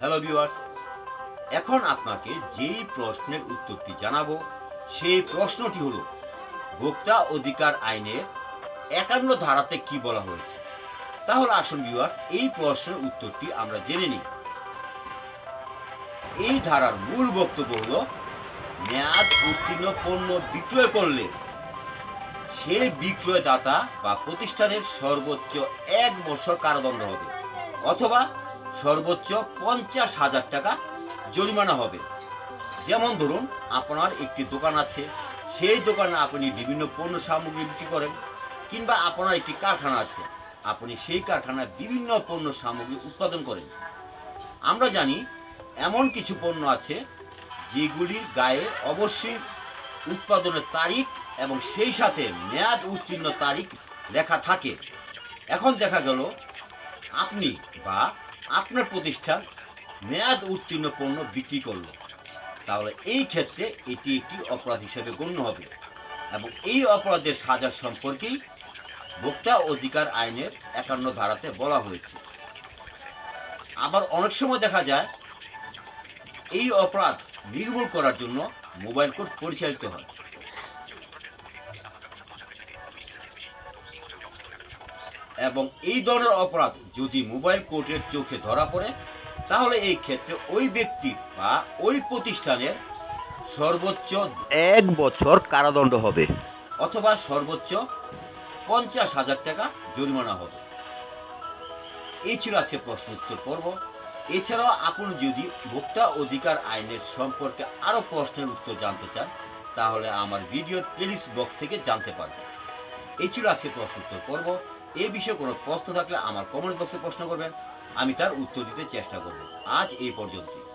Hello viewers এখন আপনাকে যেই প্রশ্নের উত্তরটি জানাব, সেই প্রশ্নটি হলো, ভোক্তা অধিকার আইনের একান্ন ধারাতে কি বলা হয়েছে? তাহলে আসুন ভিউয়ার্স এই প্রশ্নের উত্তরটি আমরা জেনে নিই। এই ধারার মূল বক্তব্য হলো, মেয়াদ উত্তীর্ণ পণ্য বিক্রয় করলে সেই বিক্রয়দাতা বা প্রতিষ্ঠানের সর্বোচ্চ এক বছর কারাদণ্ড হবে। অথবা সর্বোচ্চ পঞ্চাশ হাজার টাকা জরিমানা হবে। যেমন ধরুন, আপনার একটি দোকান আছে, সেই দোকানে আপনি বিভিন্ন পণ্য সামগ্রী বিক্রি করেন, কিংবা আপনার একটি কারখানা আছে, আপনি সেই কারখানায় বিভিন্ন পণ্য সামগ্রী উৎপাদন করেন। আমরা জানি, এমন কিছু পণ্য আছে, যেগুলির গায়ে অবশ্যই উৎপাদনের তারিখ এবং সেই সাথে মেয়াদ উত্তীর্ণ তারিখ লেখা থাকে। এখন দেখা গেল, আপনি বা আপনার প্রতিষ্ঠান মেয়াদ উত্তীর্ণ পণ্য বিক্রি করল। তাহলে এই ক্ষেত্রে এটি একটি অপরাধ হিসেবে গণ্য হবে এবং এই অপরাধের সাজা সম্পর্কেই ভোক্তা অধিকার আইনের একান্ন ধারাতে বলা হয়েছে। আবার অনেক সময় দেখা যায়, এই অপরাধ নির্মূল করার জন্য মোবাইল কোর্ট পরিচালিত হয়। এবং এই ধরনের অপরাধ যদি মোবাইল কোর্টের চোখে ধরা পড়ে তাহলে এই ক্ষেত্রে ওই ব্যক্তি বা ওই প্রতিষ্ঠানের সর্বোচ্চ এক বছর কারাদণ্ড হবে। অথবা সর্বোচ্চ পঞ্চাশ হাজার টাকা জরিমানা হবে। এই ছিল আজকে প্রশ্ন উত্তর পর্ব। এছাড়াও আপনি যদি ভোক্তা অধিকার আইনের সম্পর্কে আরও প্রশ্নের উত্তর জানতে চান তাহলে আমার ভিডিওর প্লেলিস্ট বক্স থেকে জানতে পারবেন। এই ছিল আজকে প্রশ্ন উত্তর পর্ব। এই বিষয়ে কোনো প্রশ্ন থাকলে আমার কমেন্ট বক্সে প্রশ্ন করবেন। আমি তার উত্তর দিতে চেষ্টা করব। আজ এই পর্যন্ত